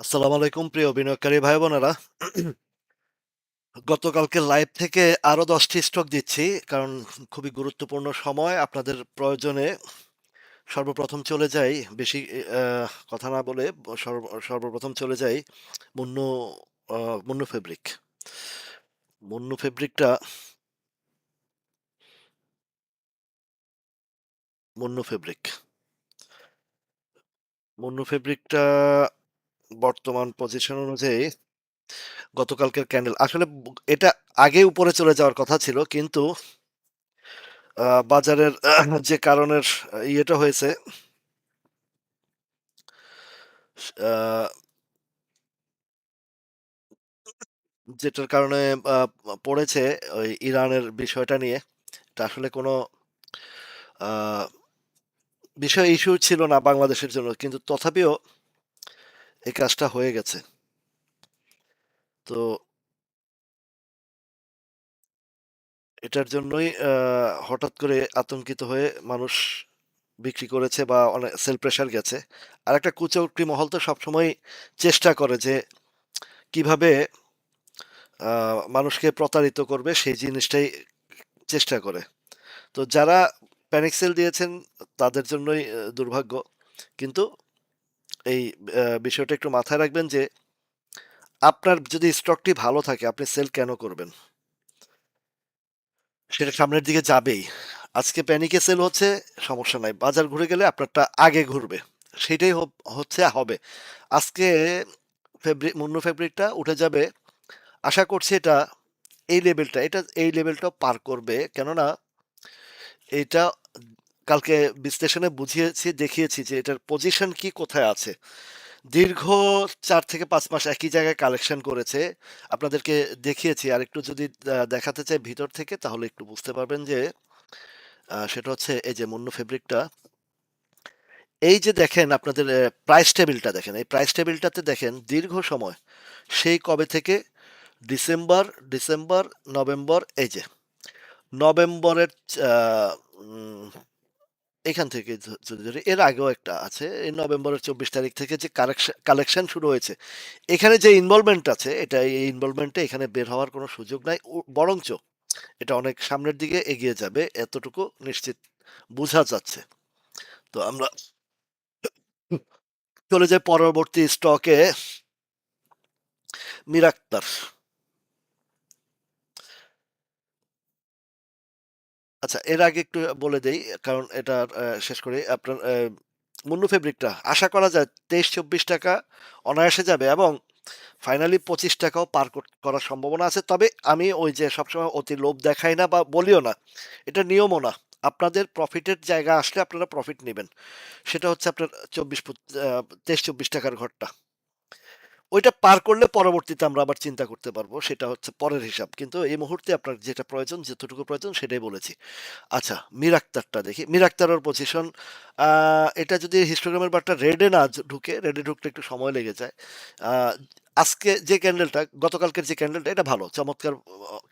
আসসালামু আলাইকুম, প্রিয় বিনিয়োগকারী ভাই বোনেরা গতকালকের লাইভ থেকে আরও দশটি স্টক দিচ্ছি, কারণ খুবই গুরুত্বপূর্ণ সময়, আপনাদের প্রয়োজনে সর্বপ্রথম চলে যাই, বেশি কথা না বলে সর্ব- সর্বপ্রথম চলে যাই মুন্নু মুন্নু ফেব্রিক। মুন্নু ফেব্রিকটা, মুন্নু ফেব্রিক। মুন্নু ফেব্রিকটা বর্তমান পজিশন অনুযায়ী গতকালকের ক্যান্ডেল আসলে এটা আগে উপরে চলে যাওয়ার কথা ছিল কিন্তু বাজারের যে কারণের ইয়েটা হয়েছে যেটার কারণে পড়েছে ওই ইরানের বিষয়টা নিয়ে এটা আসলে কোনো আহ, বিষয় ইস্যু ছিল না বাংলাদেশের জন্য কিন্তু তথাপিও এই কাজটা হয়ে গেছে। তো এটার জন্যই হঠাৎ করে আতঙ্কিত হয়ে মানুষ বিক্রি করেছে বা অনেক সেল প্রেশার গেছে। আর একটা কুচক্রি মহল তো সবসময় চেষ্টা করে যে কীভাবে মানুষকে প্রতারিত করবে সেই জিনিসটাই চেষ্টা করে। তো যারা প্যানিক সেল দিয়েছেন তাদের জন্যই দুর্ভাগ্য। কিন্তু এই বিষয়টা একটু মাথায় রাখবেন যে, আপনার যদি স্টকটি ভালো থাকে, আপনি সেল কেন করবেন? সেটা সামনের দিকে যাবেই। আজকে প্যানিকে সেল হচ্ছে, সমস্যা নাই। বাজার ঘুরে গেলে আপনারটা আগে ঘুরবে। সেটাই হচ্ছে, হবে। আজকে ফেব্রিক মুন্নু ফেব্রিকটা উঠে যাবে। আশা করছি এটা, এই লেভেলটা এটা, এই লেভেলটা পার করবে। কেননা, এটা কালকে বিশ্লেষণে বুঝিয়েছি, দেখিয়েছি যে এটার পজিশন কি কোথায় আছে। দীর্ঘ চার থেকে পাঁচ মাস একই জায়গায় কালেকশন করেছে। আপনাদেরকে দেখিয়েছি। আর একটু যদি দেখাতে চাই ভিতর থেকে, তাহলে একটু বুঝতে পারবেন যে সেটা হচ্ছে এই যে মুন্নু ফেব্রিকটা এই যে দেখেন আপনাদের প্রাইস টেবিলটা দেখেন। এই প্রাইস টেবিলটাতে দেখেন দীর্ঘ সময়, সেই কবে থেকে? ডিসেম্বর ডিসেম্বর, নভেম্বর, এই যে। নভেম্বরের এখান থেকে এর আগেও একটা আছে এই নভেম্বরের চব্বিশ তারিখ থেকে যে কালেকশন শুরু হয়েছে। এখানে যে ইনভলভমেন্ট আছে, এটা এই ইনভলভমেন্টে এখানে বের হওয়ার কোনো সুযোগ নাই বরঞ্চ এটা অনেক সামনের দিকে এগিয়ে যাবে, এতটুকু নিশ্চিত বোঝা যাচ্ছে। তো আমরা চলে যাই পরবর্তী স্টকে মিরাক্তার আচ্ছা এর আগে একটু বলে দেই, কারণ এটা শেষ করি। আপনার মুন্নু ফেব্রিকটা আশা করা যায় তেইশ, চব্বিশ টাকা অনায়াসে যাবে এবং ফাইনালি পঁচিশ টাকাও পার করার সম্ভাবনা আছে। তবে আমি ওই যে সবসময় অতি লোভ দেখাই না বা বলিও না, এটা নিয়মও না। আপনাদের প্রফিটের জায়গা আসলে আপনারা প্রফিট নেবেন। সেটা হচ্ছে আপনার চব্বিশ তেইশ, চব্বিশ টাকার ঘরটা। ওইটা পার করলে পরবর্তীতে আমরা আবার চিন্তা করতে পারব, সেটা হচ্ছে পরের হিসাব। কিন্তু এই মুহূর্তে আপনার যেটা প্রয়োজন, যতটুকু প্রয়োজন, সেটাই বলেছি। আচ্ছা মির আক্তারটা দেখি। মির আক্তারের পজিশন এটা যদি হিস্টোগ্রামের বারটা রেডে না ঢুকে রেডে ঢুকতে একটু সময় লেগে যায়। আজকে যে ক্যান্ডেলটা গতকালকের যে ক্যান্ডেলটা এটা ভালো, চমৎকার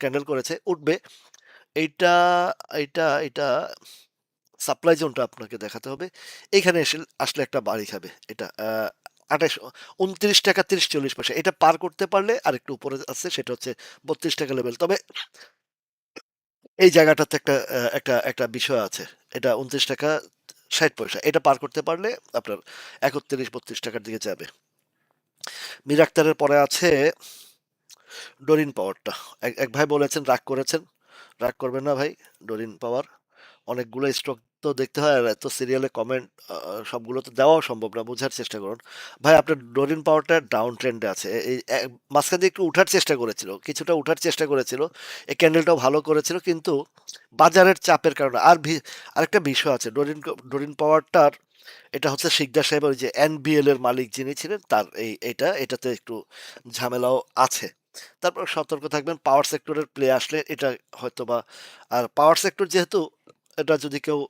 ক্যান্ডেল করেছে, উঠবে। এইটা এইটা এটা সাপ্লাই জোনটা আপনাকে দেখাতে হবে। এইখানে এসে, আসলে একটা বাড়ি খাবে, এটা আঠাশ, উনত্রিশ টাকা তিরিশ চল্লিশ পয়সা। এটা পার করতে পারলে আর একটু উপরে আছে, সেটা হচ্ছে বত্রিশ টাকা লেভেল তবে এই জায়গাটাতে একটা একটা একটা বিষয় আছে। এটা উনত্রিশ টাকা ষাট পয়সা। এটা পার করতে পারলে আপনার একত্রিশ, বত্রিশ টাকার দিকে যাবে। মির আক্তারের পরে আছে ডোরিন পাওয়ারটা। এক এক ভাই বলেছেন, রাগ করেছেন। রাগ করবেন না ভাই, ডোরিন পাওয়ার। অনেকগুলো স্টক তো দেখতে হয় আর এত সিরিয়ালে কমেন্ট সবগুলো তো দেওয়াও সম্ভব না, বোঝার চেষ্টা করুন। ভাই, আপনার ডোরিন পাওয়ারটা ডাউন ট্রেন্ডে আছে। এই মাঝখান দিয়ে একটু উঠার চেষ্টা করেছিল, কিছুটা উঠার চেষ্টা করেছিল। এই ক্যান্ডেলটাও ভালো করেছিল, কিন্তু বাজারের চাপের কারণে। আর ভি- আরেকটা বিষয় আছে ডোরিন ডোরিন পাওয়ারটার এটা হচ্ছে শিকদার সাহেব ওই যে এনবিএল এর মালিক যিনি ছিলেন, তার এই, এটা, এটাতে একটু ঝামেলাও আছে। তারপর সতর্ক থাকবেন পাওয়ার সেক্টরের প্লে আসলে এটা হয়তো বা আর পাওয়ার সেক্টর যেহেতু, এটা যদি কেউ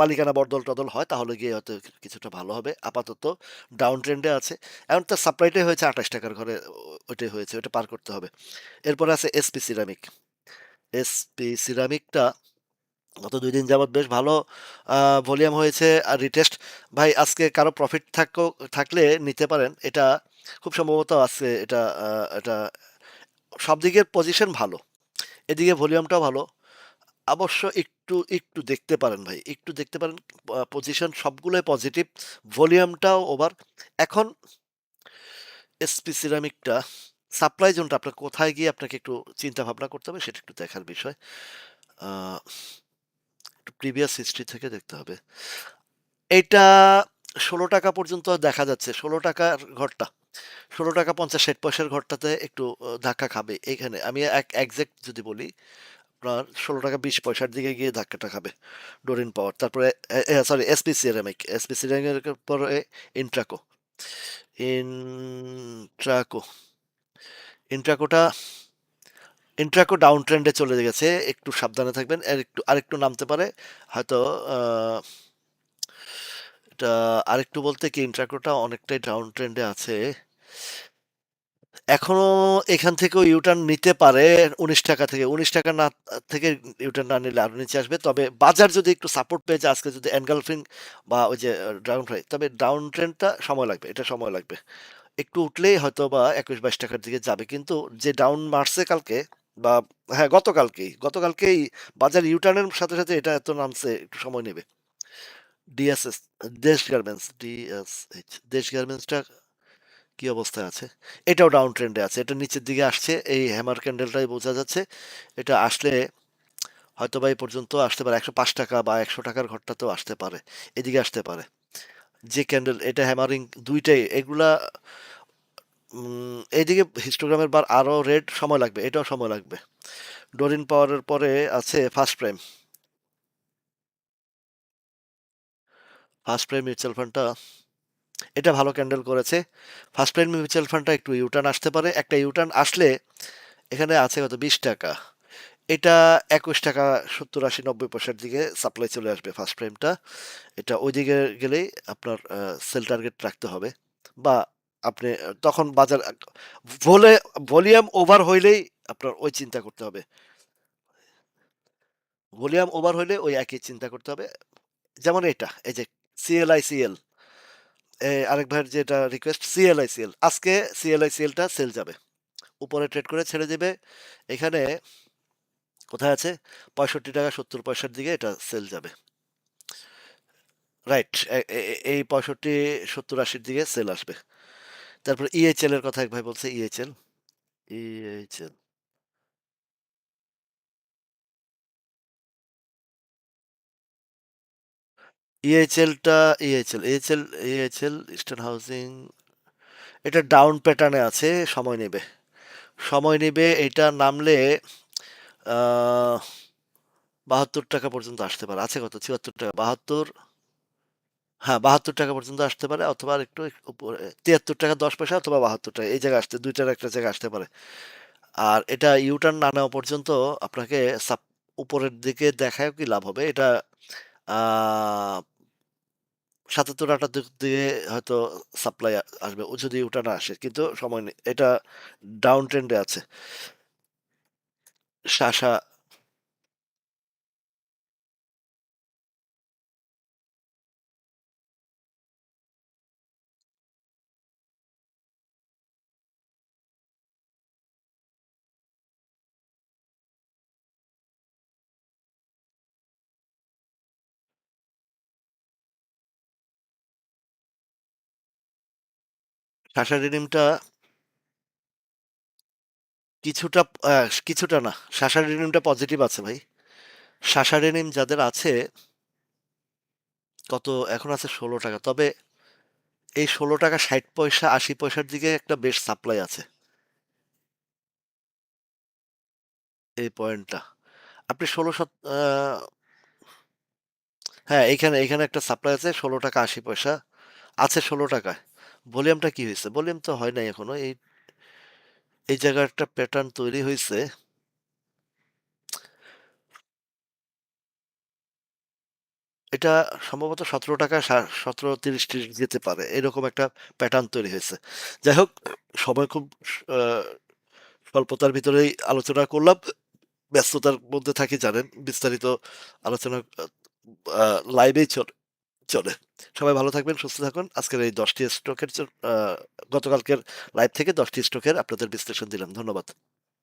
মালিকানা বদল টদল হয়, তাহলে গিয়ে হয়তো কিছুটা ভালো হবে আপাতত ডাউন ট্রেন্ডে আছে এখন তার সাপ্লাইটাই হয়েছে আঠাশ টাকার ঘরে ওইটাই হয়েছে, ওইটা পার করতে হবে এরপরে আছে এসপি সিরামিক এসপি সিরামিকটা গত দুই দিন যাবৎ বেশ ভালো ভলিউম হয়েছে আর রিটেস্ট ভাই, আজকে কারও প্রফিট থাকো, থাকলে নিতে পারেন। এটা খুব সম্ভবত আছে এটা এটা সব দিকের পজিশন ভালো। এদিকে ভলিউমটাও ভালো। অবশ্য একটু, একটু দেখতে পারেন ভাই। একটু দেখতে পারেন পজিশন সবগুলোই পজিটিভ। ভলিউমটাও ওভার। এখন এসপি সিরামিকটা সাপ্লাই জোনটা আপনার কোথায় গিয়ে আপনাকে একটু চিন্তা ভাবনা করতে হবে সেটা একটু দেখার বিষয়। একটু প্রিভিয়াস হিস্ট্রি থেকে দেখতে হবে। এইটা ৳১৬ পর্যন্ত দেখা যাচ্ছে। ষোলো টাকার ঘরটা। ৳১৬.৫০-৬০ ঘরটাতে একটু ধাক্কা খাবে। এখানে আমি এক এক্সাক্ট যদি বলি, আপনার ৳১৬.২০ পয়সার দিকে গিয়ে ধাক্কাটা খাবে। Doreen power. তারপরে সরি এসপি সিরামিক। এসপি সিরামিকের পরে ইন্ট্রাকো। ইন্ট্রাকো। ইন্ট্রাকোটা ইন্ট্রাকো ডাউন ট্রেন্ডে চলে গেছে। একটু সাবধানে থাকবেন। আর একটু, আরেকটু নামতে পারে। হয়তো এটা আরেকটু বলতে কি ইন্ট্রাকোটা অনেকটাই ডাউন ট্রেন্ডে আছে। এখনও এখান থেকেও ইউটার্ন নিতে পারে ৳১৯ থেকে। ৳১৯ না থেকে ইউটার্ন না নিলে আরও নিচে আসবে। তবে বাজার যদি একটু সাপোর্ট পেয়ে যায় আজকে যদি এনগালফিং বা ওই যে ডাউন ফ্লাই তবে ডাউন ট্রেনটা সময় লাগবে। এটা সময় লাগবে। একটু উঠলেই হয়তো বা একুশ বাইশ টাকার দিকে যাবে। কিন্তু যে ডাউন মারছে কালকে বা হ্যাঁ, গতকালকেই। গতকালকেই বাজার ইউটার্নের সাথে, সাথে এটা এত নামছে একটু সময় নেবে। ডিএসএস দেশ গার্মেন্টস ডিএসএইচ দেশ গার্মেন্টসটা কি অবস্থায় আছে? এটাও ডাউন ট্রেন্ডে আছে। এটা নিচের দিকে আসছে। এই হ্যামার ক্যান্ডেলটাই বোঝা যাচ্ছে। এটা আসলে হয়তোবা এই পর্যন্ত আসতে পারে ৳১০৫ বা ৳১০০ র ঘরটাতেও আসতে পারে। এদিকে আসতে পারে। যে ক্যান্ডেল এটা হ্যামারিং দুইটাই, এগুলা এইদিকে হিস্টোগ্রামের বার আরও রেড সময় লাগবে। এটাও সময় লাগবে। ডোরিন পাওয়ারের পরে আছে first prime. First prime mutual ফান্ডটা এটা ভালো ক্যান্ডেল করেছে। ফার্স্ট প্রাইম মিউচুয়াল ফান্ডটা একটু ইউটার্ন আসতে পারে। একটা ইউটার্ন আসলে এখানে আছে কত ৳২০ এটা একুশ টাকা সত্তর আশি নব্বই পয়সার দিকে সাপ্লাই চলে আসবে ফার্স্ট প্রাইমটা। এটা ওইদিকে গেলেই আপনার সেল টার্গেট রাখতে হবে। বা আপনি তখন বাজার, ভলে ভলিউম ওভার হইলেই আপনার ওই চিন্তা করতে হবে। ভলিউম ওভার হইলে ওই একই চিন্তা করতে হবে। যেমন এটা, এই যে সিএলআইসিএল। আরেক ভাইয়ের যেটা রিকোয়েস্ট সিএলআইসিএল। আজকে সিএলআইসিএলটা সেল যাবে। উপরে ট্রেড করে ছেড়ে দেবে। এখানে কোথায় আছে? পঁয়ষট্টি টাকা সত্তর পয়সার দিকে এটা সেল যাবে। রাইট। এই পঁয়ষট্টি, সত্তর, আশির দিকে সেল আসবে। তারপরে ইএইচএল এর কথা এক ভাই বলছে EHL. EHL. ইএইচএলটা EHL, EHL, EHL eastern housing এটা ডাউন প্যাটার্নে আছে, সময় নেবে। সময় নেবে এটা নামলে বাহাত্তর টাকা পর্যন্ত আসতে পারে। আছে কত? ৳৭৪ ৭২ হ্যাঁ, ৳৭২ পর্যন্ত আসতে পারে অথবা আরেকটু উপরে ৳৭৩.১০ অথবা ৳৭২ এই জায়গায় আসতে ২ টার একটা জায়গায় আসতে পারে। আর এটা ইউটার্ন না নেওয়া পর্যন্ত আপনাকে সাপ উপরের দিকে দেখায়ও কি লাভ হবে? এটা আ ৭৭-৭৮ দিয়ে হয়তো সাপ্লাই আসবে। ও যদি ওটা না আসে। কিন্তু সময় নেই। এটা ডাউন ট্রেন্ডে আছে। শাসা শাসা ডেনিমটা কিছুটা কিছুটা না। শাসা ডেনিমটা পজিটিভ আছে ভাই। শাসা ডেনিম যাদের আছে কত এখন আছে ৳১৬ তবে এই ষোলো টাকা ষাট পয়সা আশি পয়সার দিকে একটা বেশ সাপ্লাই আছে। এই পয়েন্টটা। আপনি ১৬ সত হ্যাঁ, এইখানে, এইখানে একটা সাপ্লাই আছে ৳১৬.৮০ আছে ৳১৬ ভলিউমটা কি হইছে? ভলিউম তো হয় নাই এখনও। এই এই জায়গায় একটা প্যাটার্ন তৈরি হইছে। এটা সম্ভবত ৳১৭ সা ১৭, ৩০, ৩০ যেতে পারে। এরকম একটা প্যাটার্ন তৈরি হয়েছে। যাই হোক সময় খুব স্বল্পতার ভিতরেই আলোচনা করলাম। ব্যস্ততার মধ্যে থাকি জানেন। বিস্তারিত আলোচনা লাইভেই চলে। সবাই ভালো থাকবেন, সুস্থ থাকুন। আজকের এই ১০ টি স্টকের গতকালকের লাইভ থেকে ১০ টি স্টকের আপনাদের বিশ্লেষণ দিলাম। ধন্যবাদ।